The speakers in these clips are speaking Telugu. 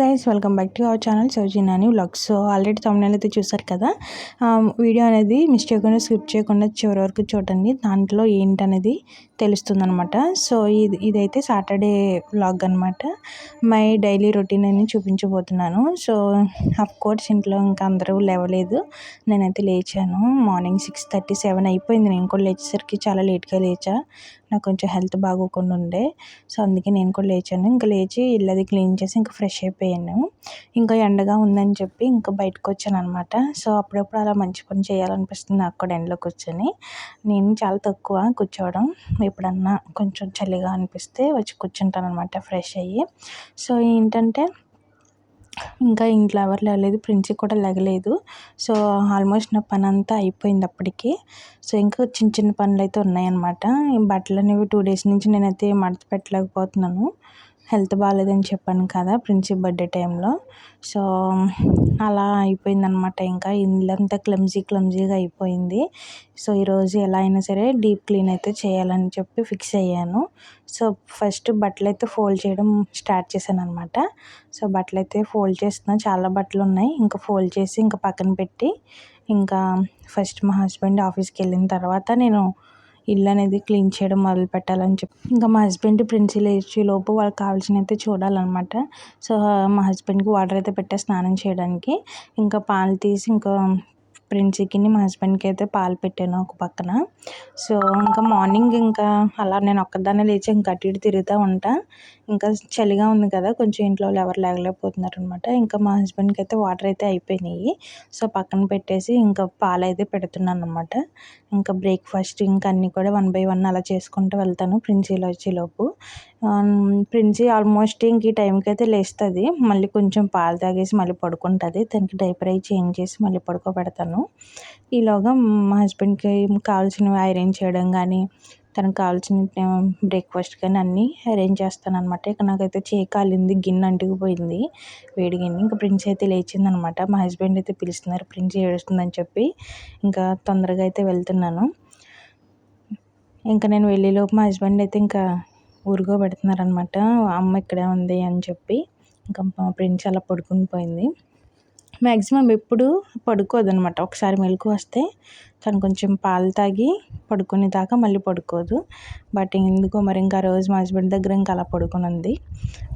Guys welcome back to our channel సౌజీనాని vlogs so already Tamil Nadu అయితే చూసారు కదా? Um, వీడియో అనేది మిస్టేక్ స్కిప్ చేయకుండా చివరి వరకు చూడండి. దాంట్లో ఏంటనేది తెలుస్తుంది అనమాట సో ఇది ఇదైతే సాటర్డే వ్లాగ్ అనమాట మై డైలీ రొటీన్ అని చూపించబోతున్నాను. సో అఫ్ కోర్స్ ఇంట్లో ఇంకా అందరూ లేవలేదు. నేనైతే లేచాను. మార్నింగ్ సిక్స్ థర్టీ సెవెన్ అయిపోయింది. నేను కూడా లేచేసరికి చాలా లేట్గా లేచా. నాకు కొంచెం హెల్త్ బాగోకుండా ఉండే. సో అందుకే నేను కూడా లేచాను. ఇంకా లేచి ఇల్లు అది క్లీన్ చేసి ఇంకా ఫ్రెష్ అయిపోయాను. ఇంకా ఎండగా ఉందని చెప్పి ఇంకా బయటకు వచ్చాను అనమాట సో అప్పుడప్పుడు అలా మంచి పని చేయాలనిపిస్తుంది నాకు కూడా ఎండలో కూర్చొని. నేను చాలా తక్కువ కూర్చోవడం ఎప్పుడన్నా కొంచెం చలిగా అనిపిస్తే వచ్చి కూర్చుంటాను అనమాట ఫ్రెష్ అయ్యి. సో ఏంటంటే ఇంకా ఇంట్లో ఎవరు లేవలేదు ప్రిన్సీ కూడా లేగలేదు. సో ఆల్మోస్ట్ నా పని అంతా అయిపోయింది అప్పటికి. సో ఇంకా చిన్న చిన్న పనులు అయితే ఉన్నాయన్నమాట. బట్టలు అనేవి టూ డేస్ నుంచి నేనైతే మడత పెట్టలేకపోతున్నాను. హెల్త్ బాగాలేదని చెప్పాను కదా ప్రిన్సిప్ బర్త్డే టైంలో. సో అలా అయిపోయిందనమాట ఇంకా ఇల్లంతా క్లమ్జీ క్లమ్జీగా అయిపోయింది. సో ఈరోజు ఎలా అయినా సరే డీప్ క్లీన్ అయితే చేయాలని చెప్పి ఫిక్స్ అయ్యాను. సో ఫస్ట్ బట్టలు అయితే ఫోల్డ్ చేయడం స్టార్ట్ చేశాను అనమాట సో బట్టలు అయితే ఫోల్డ్ చేస్తున్నా. చాలా బట్టలు ఉన్నాయి. ఇంకా ఫోల్డ్ చేసి ఇంకా పక్కన పెట్టి ఇంకా ఫస్ట్ మా హస్బెండ్ ఆఫీస్కి వెళ్ళిన తర్వాత నేను ఇల్లు అనేది క్లీన్ చేయడం మొదలు పెట్టాలని చెప్పి. ఇంకా మా హస్బెండ్ ప్రిన్సిల్ లేచి లోపు వాళ్ళకి కావాల్సిన అయితే చూడాలన్నమాట. సో మా హస్బెండ్కి వాటర్ అయితే పెట్టే స్నానం చేయడానికి. ఇంకా పాలు తీసి ఇంకా ప్రిన్సీకి మా హస్బెండ్కి అయితే పాలు పెట్టాను ఒక పక్కన. సో ఇంకా మార్నింగ్ ఇంకా అలా నేను ఒక్కదాన్నే లేచి ఇంకా అటు ఇటు తిరుగుతూ ఉంటా. ఇంకా చలిగా ఉంది కదా కొంచెం ఇంట్లో ఎవరు లేగలేకపోతున్నారు అనమాట ఇంకా మా హస్బెండ్కి అయితే వాటర్ అయితే అయిపోయినాయి. సో పక్కన పెట్టేసి ఇంకా పాలు అయితే పెడుతున్నాను అనమాట ఇంకా బ్రేక్ఫాస్ట్ ఇంకా అన్నీ కూడా వన్ బై వన్ అలా చేసుకుంటూ వెళ్తాను ప్రిన్సీలో వచ్చేలోపు. ప్రిన్సీ ఆల్మోస్ట్ ఇంక ఈ టైంకి అయితే లేస్తుంది. మళ్ళీ కొంచెం పాలు తాగేసి మళ్ళీ పడుకుంటుంది. దానికి డైపర్ అయి చేంజ్ చేసి మళ్ళీ పడుకోబెడతాను. ఈలోగా మా హస్బెండ్కి కావాల్సినవి అరేంజ్ చేయడం కానీ తనకు కావాల్సిన బ్రేక్ఫాస్ట్ కానీ అన్నీ అరేంజ్ చేస్తాను అనమాట ఇక నాకైతే చేయి కాలింది గిన్నె అంటుకుపోయింది వేడి గిన్నె ఇంకా ప్రిన్స్ అయితే లేచింది అనమాట మా హస్బెండ్ అయితే పిలుస్తున్నారు ప్రిన్స్ ఏడుస్తుందని చెప్పి ఇంకా తొందరగా అయితే వెళ్తున్నాను. ఇంకా నేను వెళ్ళేలోపు మా హస్బెండ్ అయితే ఇంకా ఊరుకోబెడుతున్నారనమాట అమ్మ ఇక్కడే ఉంది అని చెప్పి ఇంకా మా ప్రిన్స్ అలా పడుకుని పోయింది. మ్యాక్సిమం ఎప్పుడు పడుకోదు అనమాట ఒకసారి మెలకు వస్తే తను కొంచెం పాలు తాగి పడుకునే దాకా మళ్ళీ పడుకోదు. బట్ ఎందుకో మరి ఇంకా రోజు మా హస్బెండ్ దగ్గర ఇంకా అలా పడుకుని ఉంది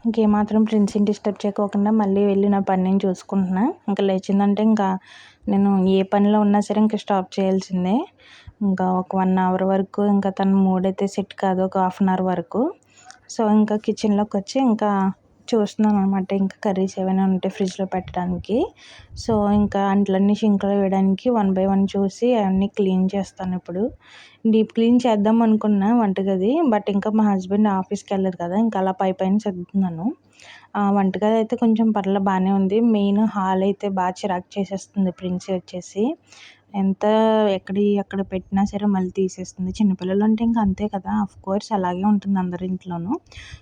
ఇంకేమాత్రం ఫ్రెండ్స్ని డిస్టర్బ్ చేయకోకుండా మళ్ళీ వెళ్ళి నా పని నేను చూసుకుంటున్నా. ఇంకా లేచిందంటే ఇంకా నేను ఏ పనిలో ఉన్నా సరే ఇంకా స్టాప్ చేయాల్సిందే. ఇంకా ఒక వన్ అవర్ వరకు ఇంకా తన మూడ్ అయితే సెట్ కాదు ఒక హాఫ్ అన్ అవర్ వరకు. సో ఇంకా కిచెన్లోకి వచ్చి ఇంకా చూస్తున్నాను అనమాట ఇంకా కర్రీస్ ఏమైనా ఉంటే ఫ్రిడ్జ్లో పెట్టడానికి. సో ఇంకా అంట్లన్నీ షింక్లో వేయడానికి వన్ బై వన్ చూసి అవన్నీ క్లీన్ చేస్తాను ఇప్పుడు. డీప్ క్లీన్ చేద్దాం అనుకున్నా వంటగది బట్ ఇంకా మా హస్బెండ్ ఆఫీస్కి వెళ్ళదు కదా ఇంకా అలా పై పైన సర్దుతున్నాను. వంటగది అయితే కొంచెం పర్లేదు బాగానే ఉంది. మెయిన్ హాల్ అయితే బాగా చిరాకు చేసేస్తుంది ప్రిన్సీ వచ్చేసి. ఎంత ఎక్కడి ఎక్కడ పెట్టినా సరే మళ్ళీ తీసేస్తుంది. చిన్నపిల్లలు అంటే ఇంకా అంతే కదా. ఆఫ్ కోర్స్ అలాగే ఉంటుంది అందరి ఇంట్లోనూ.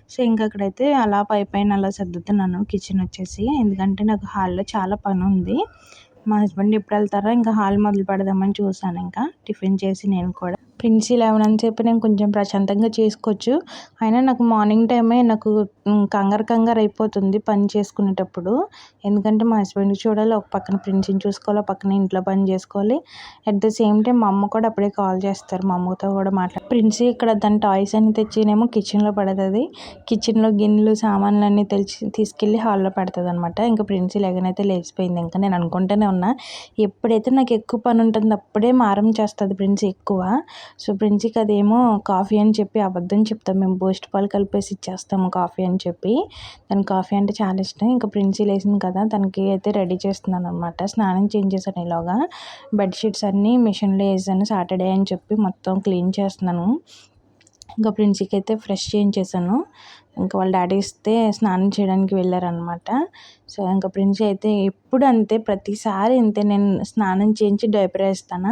సో ఇంకా అక్కడైతే అలా పై పైన అలా సర్దుతున్నాను. కిచెన్ వచ్చేసి. ఎందుకంటే నాకు హాల్లో చాలా పని ఉంది. మా హస్బెండ్ ఎప్పుడు వెళ్తారో ఇంకా హాల్ మొదలు పెడదామని చూసాను ఇంకా. టిఫిన్ చేసి నేను కూడా. ప్రిన్సీ అని చెప్పి నేను కొంచెం ప్రశాంతంగా చేసుకోవచ్చు. అయినా నాకు మార్నింగ్ టైమే నాకు కంగారు కంగారు అయిపోతుంది పని చేసుకునేటప్పుడు. ఎందుకంటే మా హస్బెండ్ చూడాలి ఒక పక్కన ప్రిన్సీని చూసుకోవాలి పక్కన ఇంట్లో పని చేసుకోవాలి. అట్ ద సేమ్ టైం మా అమ్మ కూడా అప్పుడే కాల్ చేస్తారు. మా అమ్మతో కూడా మాట్లాడు ప్రిన్సీ ఇక్కడ దాని టాయ్స్ అన్ని తెచ్చినేమో కిచెన్లో పడుతుంది. కిచెన్లో గిన్నెలు సామాన్లు అన్నీ తెలిసి తీసుకెళ్ళి హాల్లో పెడుతుంది అనమాట ఇంకా ప్రిన్సీ లేకనైతే లేచిపోయింది. ఇంకా నేను అనుకుంటూనే ఉన్నా ఎప్పుడైతే నాకు ఎక్కువ పని ఉంటుంది అప్పుడే మారం చేస్తుంది ప్రిన్సీ ఎక్కువ. సో ప్రిన్సీకి అదేమో కాఫీ అని చెప్పి అబద్ధం చెప్తాం. మేము బూస్ట్ పాలు కలిపేసి ఇచ్చేస్తాము కాఫీ అని చెప్పి. తను కాఫీ అంటే చాలా ఇష్టం. ఇంకా ప్రిన్సీ లేసింది కదా తనకి అయితే రెడీ చేస్తున్నాను అనమాట స్నానం చేంజ్ చేశాను ఇలాగా బెడ్షీట్స్ అన్నీ మిషన్లో వేసాను సాటర్డే అని చెప్పి మొత్తం క్లీన్ చేస్తున్నాను. ఇంకా ప్రిన్సీకి అయితే ఫ్రెష్ చేయించేసాను ఇంకా వాళ్ళ డాడీ ఇస్తే స్నానం చేయడానికి వెళ్ళారనమాట సో ఇంకా ప్రిన్స్ అయితే ఎప్పుడు అంతే ప్రతిసారి అంతే నేను స్నానం చేయించి డైపర్ వేస్తాను?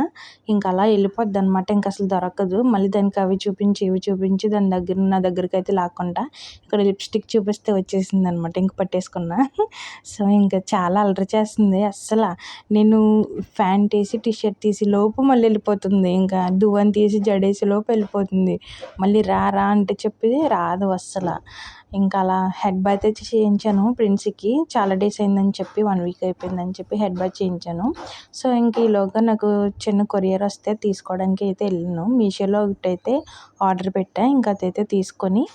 ఇంకా అలా వెళ్ళిపోద్ది అనమాట ఇంకా అసలు దొరకదు. మళ్ళీ దానికి అవి చూపించి ఇవి చూపించి దాని దగ్గర నా దగ్గరికి అయితే లాక్కుంటా. ఇక్కడ లిప్స్టిక్ చూపిస్తే వచ్చేసింది అనమాట ఇంక పట్టేసుకున్నా. సో ఇంకా చాలా అలరి చేస్తుంది. అస్సలు నేను ప్యాంట్ వేసి టీషర్ట్ తీసి లోపు మళ్ళీ వెళ్ళిపోతుంది. ఇంకా దువ్వని తీసి జడేసి లోపు వెళ్ళిపోతుంది. మళ్ళీ రా రా అంటే చెప్పేది రాదు అస్సలు. ఇంకా అలా హెడ్ బాత్ అయితే చేయించాను ప్రిన్స్కి. చాలా డేస్ అయిందని చెప్పి వన్ వీక్ అయిపోయిందని చెప్పి హెడ్ బాత్ చేయించాను. సో ఇంక ఈలోగా నాకు చిన్న కొరియర్ వస్తే తీసుకోవడానికి అయితే వెళ్ళాను. మీషోలో ఒకటి అయితే ఆర్డర్ పెట్టాను ఇంకా అదైతే తీసుకొని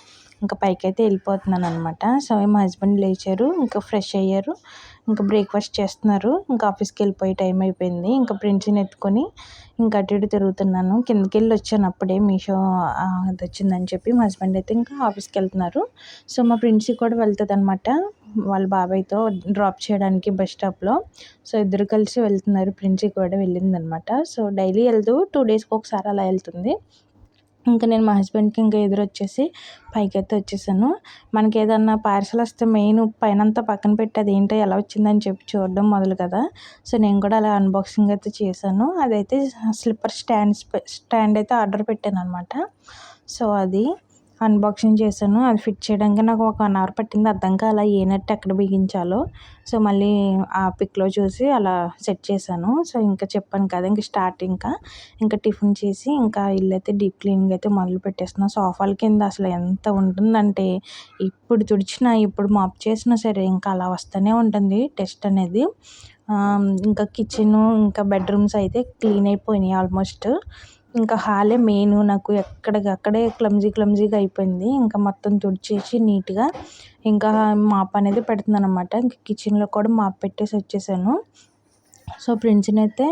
ఇంకా పైకి అయితే వెళ్ళిపోతున్నాను అనమాట సో మా హస్బెండ్ లేచారు ఇంకా ఫ్రెష్ అయ్యారు. ఇంకా బ్రేక్ఫాస్ట్ చేస్తున్నారు. ఇంకా ఆఫీస్కి వెళ్ళిపోయే టైం అయిపోయింది. ఇంకా ప్రిన్స్ని ఎత్తుకొని ఇంకా అటు ఇటు తిరుగుతున్నాను. కిందకి వెళ్ళి వచ్చాను అప్పుడే మీషో అది వచ్చిందని చెప్పి మా హస్బెండ్ అయితే ఇంకా ఆఫీస్కి వెళ్తున్నారు. సో మా ప్రిన్స్ కూడా వెళ్తుంది అనమాట వాళ్ళ బాబాయ్తో డ్రాప్ చేయడానికి బస్ స్టాప్లో. సో ఇద్దరు కలిసి వెళ్తున్నారు. ప్రిన్సీ కూడా వెళ్ళింది అనమాట సో డైలీ వెళ్తూ టూ డేస్కి ఒకసారి అలా వెళ్తుంది. ఇంకా నేను మా హస్బెండ్కి ఇంకా ఎదురొచ్చేసి పైకైతే పైకి అయితే వచ్చేసాను. మనకి ఏదన్నా పార్సల్ వస్తే మెయిన్ పైనంతా పక్కన పెట్టి అది ఏంటో ఎలా వచ్చిందని చెప్పి చూడడం మొదలు కదా. సో నేను కూడా అలా అన్బాక్సింగ్ అయితే చేశాను. అదైతే స్లిప్పర్ స్టాండ్ స్టాండ్ అయితే ఆర్డర్ పెట్టాను అనమాట సో అది అన్బాక్సింగ్ చేశాను. అది ఫిట్ చేయడానికి నాకు ఒక వన్ అవర్ పట్టింది. అర్థం కాల ఏ నట్ ఎక్కడ బిగించాలో. సో మళ్ళీ ఆ పిక్లో చూసి అలా సెట్ చేశాను. సో ఇంకా చెప్పాను కదా ఇంక స్టార్ట్ ఇంకా ఇంకా టిఫిన్ చేసి ఇంకా ఇల్లు అయితే డీప్ క్లీనింగ్ అయితే మొదలు పెట్టేస్తున్నాను సోఫాల కింద అసలు ఎంత ఉంటుందంటే ఇప్పుడు తుడిచినా ఇప్పుడు మాప్ చేసినా సరే ఇంకా అలా వస్తూనే ఉంటుంది టెస్ట్ అనేది. ఇంకా కిచెన్ ఇంకా బెడ్రూమ్స్ అయితే క్లీన్ అయిపోయినాయి ఆల్మోస్ట్ ఇంకా హాలే మెయిన్. నాకు ఎక్కడికి అక్కడే క్లమ్జీ క్లమ్జీగా అయిపోయింది. ఇంకా మొత్తం తుడిచేసి నీట్గా ఇంకా మాప్ అనేది పెడుతున్నాను అనమాట ఇంకా కిచెన్లో కూడా మాప్ పెట్టేసి వచ్చేసాను. సో ప్రిన్స్ని అయితే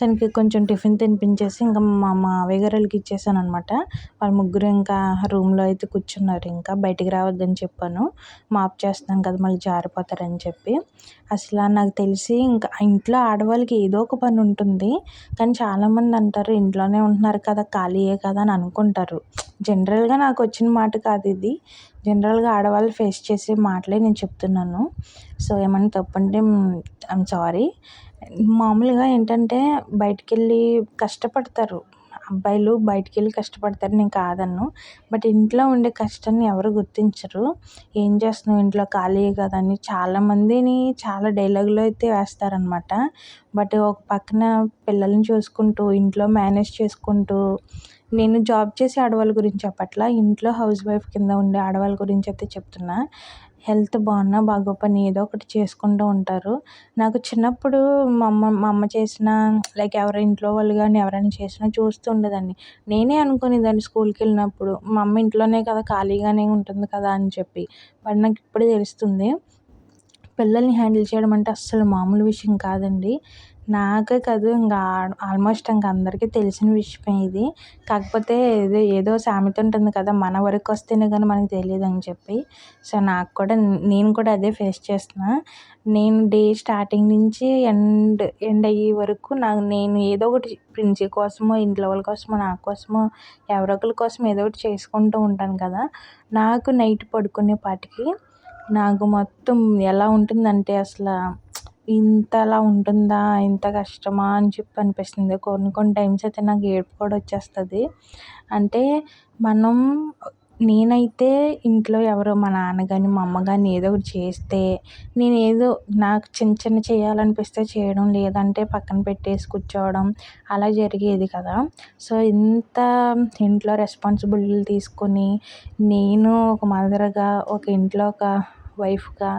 తనకి కొంచెం టిఫిన్ తినిపించేసి ఇంకా మా మావయ్య గారు వాళ్ళకి ఇచ్చేసాను అనమాట వాళ్ళ ముగ్గురు ఇంకా రూమ్లో అయితే కూర్చున్నారు. ఇంకా బయటికి రావద్దని చెప్పాను. మాప్ చేస్తున్నాం కదా మళ్ళీ జారిపోతారని చెప్పి. అసలు నాకు తెలిసి ఇంకా ఇంట్లో ఆడవాళ్ళకి ఏదో ఒక పని ఉంటుంది. కానీ చాలామంది అంటారు ఇంట్లోనే ఉంటున్నారు కదా ఖాళీయే కదా అని అనుకుంటారు. జనరల్గా నాకు వచ్చిన మాట కాదు ఇది. జనరల్గా ఆడవాళ్ళు ఫేస్ చేసే మాటలే నేను చెప్తున్నాను. సో ఏమైనా తప్పంటే ఐఎమ్ సారీ. మామూలుగా ఏంటంటే బయటికి వెళ్ళి కష్టపడతారు. అబ్బాయిలు బయటికి వెళ్ళి కష్టపడతారు. నేను కాదన్ను. బట్ ఇంట్లో ఉండే కష్టాన్ని ఎవరు గుర్తించరు. ఏం చేస్తున్నావు ఇంట్లో ఖాళీ కదా అని చాలామందిని చాలా డైలాగులు అయితే వేస్తారనమాట బట్ ఒక పక్కన పిల్లల్ని చూసుకుంటూ ఇంట్లో మేనేజ్ చేసుకుంటూ నేను జాబ్ చేసే ఆడవాళ్ళ గురించి చెప్పట్లా ఇంట్లో హౌస్ వైఫ్ కింద ఉండే ఆడవాళ్ళ గురించి అయితే చెప్తున్నా. హెల్త్ బాగున్నా బాగోపోయినా ఏదో ఒకటి చేసుకుంటూ ఉంటారు. నాకు చిన్నప్పుడు మా అమ్మ మా అమ్మ చేసిన లైక్ ఎవరి ఇంట్లో వాళ్ళు కానీ ఎవరైనా చేసినా చూస్తూ ఉండేదాన్ని. నేనే అనుకునేదాన్ని స్కూల్కి వెళ్ళినప్పుడు మా అమ్మ ఇంట్లోనే కదా ఖాళీగానే ఉంటుంది కదా అని చెప్పి. బట్ నాకు ఇప్పుడే తెలుస్తుంది పిల్లల్ని హ్యాండిల్ చేయడం అంటే అస్సలు మామూలు విషయం కాదండి. నాకే కాదు ఇంకా ఆల్మోస్ట్ ఇంకా అందరికీ తెలిసిన విషయమే ఇది. కాకపోతే ఏదో ఏదో సామెత ఉంటుంది కదా మన వరకు వస్తేనే కానీ మనకి తెలియదు అని చెప్పి. సో నాకు కూడా నేను కూడా అదే ఫేస్ చేస్తున్నా. నేను డే స్టార్టింగ్ నుంచి ఎండ్ ఎండ్ అయ్యే వరకు నాకు నేను ఏదో ఒకటి ప్రిన్సీ కోసమో ఇంట్లో వాళ్ళ కోసమో నా కోసమో ఎవరో ఒకరి కోసం ఏదో ఒకటి చేసుకుంటూ ఉంటాను కదా. నాకు నైట్ పడుకునేపాటికి నాకు మొత్తం ఎలా ఉంటుందంటే అసలు ఇంతలా ఉంటుందా? ఇంత కష్టమా? అని చెప్పి అనిపిస్తుంది. కొన్ని కొన్ని టైమ్స్ అయితే నాకు ఏడుపు కూడా వచ్చేస్తుంది. అంటే మనం నేనైతే ఇంట్లో ఎవరో మా నాన్న కానీ మా అమ్మ కానీ ఏదో ఒకటి చేస్తే నేను ఏదో నాకు చిన్న చిన్న చేయాలనిపిస్తే చేయడం లేదంటే పక్కన పెట్టేసి కూర్చోవడం అలా జరిగేది కదా. సో ఇంత ఇంట్లో రెస్పాన్సిబిలిటీలు తీసుకొని నేను ఒక మదర్గా ఒక ఇంట్లో ఒక వైఫ్గా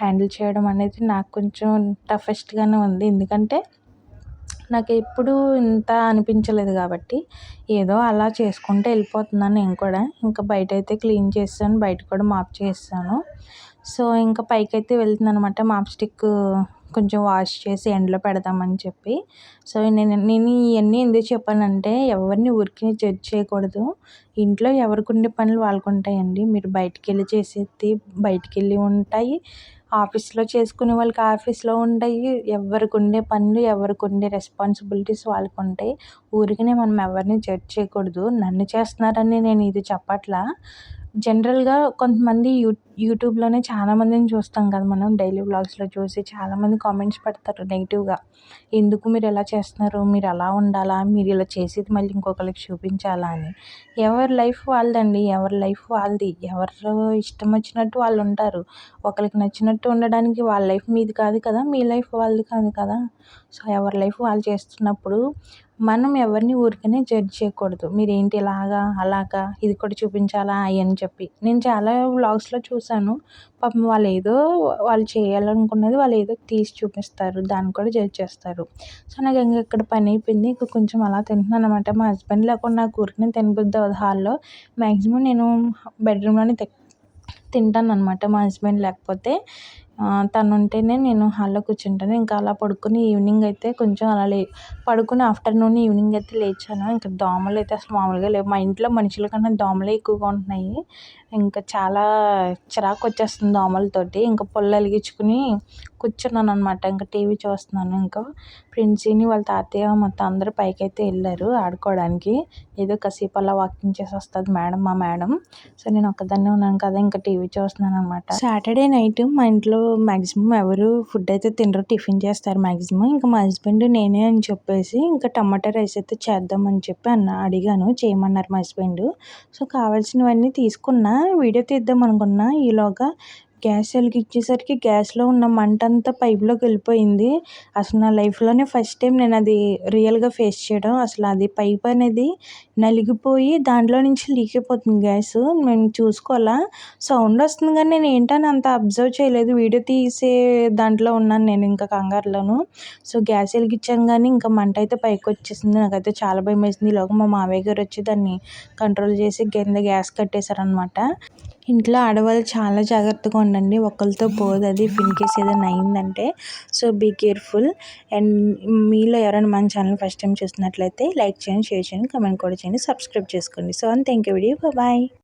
హ్యాండిల్ చేయడం అనేది నాకు కొంచెం టఫెస్ట్గానే ఉంది. ఎందుకంటే నాకు ఎప్పుడూ ఇంత అనిపించలేదు కాబట్టి ఏదో అలా చేసుకుంటూ వెళ్ళిపోతున్నాను నేను కూడా. ఇంకా బయట అయితే క్లీన్ చేస్తాను బయట కూడా మాప్ చేస్తాను. సో ఇంకా పైకి అయితే వెళ్తున్నాను అనమాట మాప్ స్టిక్ కొంచెం వాష్ చేసి ఎండలో పెడదామని చెప్పి. సో నేను నేను ఇవన్నీ ఎందుకు చెప్పానంటే ఎవరిని ఊరికే జడ్జ్ చేయకూడదు. ఇంట్లో ఎవరికి ఉండే పనులు వాళ్ళకు ఉంటాయండి మీరు బయటికి వెళ్ళి చేసేది బయటికి వెళ్ళి ఉంటాయి. ఆఫీస్లో చేసుకునే వాళ్ళకి ఆఫీస్లో ఉంటాయి. ఎవరికి ఉండే పనులు ఎవరికి ఉండే రెస్పాన్సిబిలిటీస్ వాళ్ళకు ఉంటాయి ఊరికనే మనం ఎవరిని జడ్జ్ చేయకూడదు. నన్ను చేస్తున్నారని నేను ఇది చెప్పట్లా. జనరల్గా కొంతమంది యూ యూట్యూబ్లోనే చాలామందిని చూస్తాం కదా మనం. డైలీ వ్లాగ్స్లో చూసి చాలామంది కామెంట్స్ పెడతారు నెగిటివ్గా. ఎందుకు మీరు ఎలా చేస్తున్నారు? మీరు అలా ఉండాలా? మీరు ఇలా చేసేది మళ్ళీ ఇంకొకరికి చూపించాలా? అని. ఎవరి లైఫ్ వాళ్ళదండి. ఎవరి లైఫ్ వాళ్ళది. ఎవరు ఇష్టం వచ్చినట్టు వాళ్ళు ఉంటారు. ఒకరికి నచ్చినట్టు ఉండడానికి వాళ్ళ లైఫ్ మీది కాదు కదా. మీ లైఫ్ వాళ్ళది కాదు కదా. సో ఎవరి లైఫ్ వాళ్ళు చేస్తున్నప్పుడు మనం ఎవరిని ఊరికనే జడ్జ్ చేయకూడదు. మీరేంటి ఇలాగా? అలాగా? ఇది కూడా చూపించాలా? అని చెప్పి. నేను చాలా వ్లాగ్స్లో చూసాను. పాపం వాళ్ళు ఏదో వాళ్ళు చేయాలనుకున్నది వాళ్ళు ఏదో తీసి చూపిస్తారు. దాన్ని కూడా జడ్జ్ చేస్తారు. సో నాకు ఇంకా ఇక్కడ పని అయిపోయింది. ఇంకా కొంచెం అలా తింటున్నాను అనమాట మా హస్బెండ్ లేకుండా నాకు ఊరికనే తినబుద్ది అవ్వదు. హాల్లో మ్యాక్సిమం నేను బెడ్రూమ్లోనే తింటాను అనమాట మా హస్బెండ్ లేకపోతే తను ఉంటేనే నేను హాల్లో కూర్చుంటాను. ఇంకా అలా పడుకుని ఈవినింగ్ అయితే కొంచెం అలా లే పడుకుని ఆఫ్టర్నూన్ ఈవినింగ్ అయితే లేచాను. ఇంకా దోమలు అయితే అసలు మామూలుగా లేవు. మా ఇంట్లో మనుషుల కన్నా దోమలే ఎక్కువగా ఉంటున్నాయి. ఇంకా చాలా చిరాకు వచ్చేస్తుంది దోమలతోటి. ఇంకా పుల్ల వెలిగించుకుని కూర్చున్నాను అనమాట ఇంకా టీవీ చూస్తున్నాను. ఇంకా ప్రిన్సీని వాళ్ళ తాతయ్య మొత్తం అందరూ పైకైతే వెళ్ళారు ఆడుకోవడానికి. ఏదో కాసేపు అలా వాకింగ్ చేసి వస్తుంది మేడం మా మేడం. సో నేను ఒక్కదాన్నే ఉన్నాను కదా ఇంకా టీవీ చూస్తున్నాను అనమాట సాటర్డే నైట్ మా ఇంట్లో మ్యాక్సిమం ఎవరు ఫుడ్ అయితే తినరు టిఫిన్ చేస్తారు మ్యాక్సిమం ఇంకా మా హస్బెండ్ నేనే అని చెప్పేసి ఇంకా టమాటా రైస్ అయితే చేద్దామని చెప్పి అన్న అడిగాను. చేయమన్నారు మా హస్బెండ్. సో కావాల్సినవన్నీ తీసుకున్నా. వీడియో తీద్దాం అనుకున్నా ఈలోగా గ్యాస్ వెలిగించేసరికి గ్యాస్లో ఉన్న మంట అంతా పైపులోకి వెళ్ళిపోయింది. అసలు నా లైఫ్లోనే ఫస్ట్ టైం నేను అది రియల్గా ఫేస్ చేయడం. అసలు అది పైప్ అనేది నలిగిపోయి దాంట్లో నుంచి లీక్ అయిపోతుంది గ్యాస్. మేము చూసుకోవాలా? సౌండ్ వస్తుంది కానీ నేను ఏంటని అంత అబ్జర్వ్ చేయలేదు. వీడియో తీసే దాంట్లో ఉన్నాను నేను ఇంకా కంగారులోను. సో గ్యాస్ వెలిగించాను కానీ ఇంకా మంట అయితే పైకి వచ్చేసింది. నాకైతే చాలా భయం వేసింది ఈలోగా మా మావయ్య గారు వచ్చి దాన్ని కంట్రోల్ చేసి కింద గ్యాస్ కట్టేశారనమాట ఇంట్లో ఆడవాళ్ళు చాలా జాగ్రత్తగా ఉండండి. ఒకరితో పోదు. అది ఇన్ కేస్ ఏదైనా అయిందంటే. So be careful. అండ్ మీలో ఎవరైనా మన ఛానల్ ఫస్ట్ టైం చూస్తున్నట్లయితే లైక్ చేయండి షేర్ చేయండి కమెంట్ కూడా చేయండి సబ్స్క్రైబ్ చేసుకోండి. So and thank you video bye.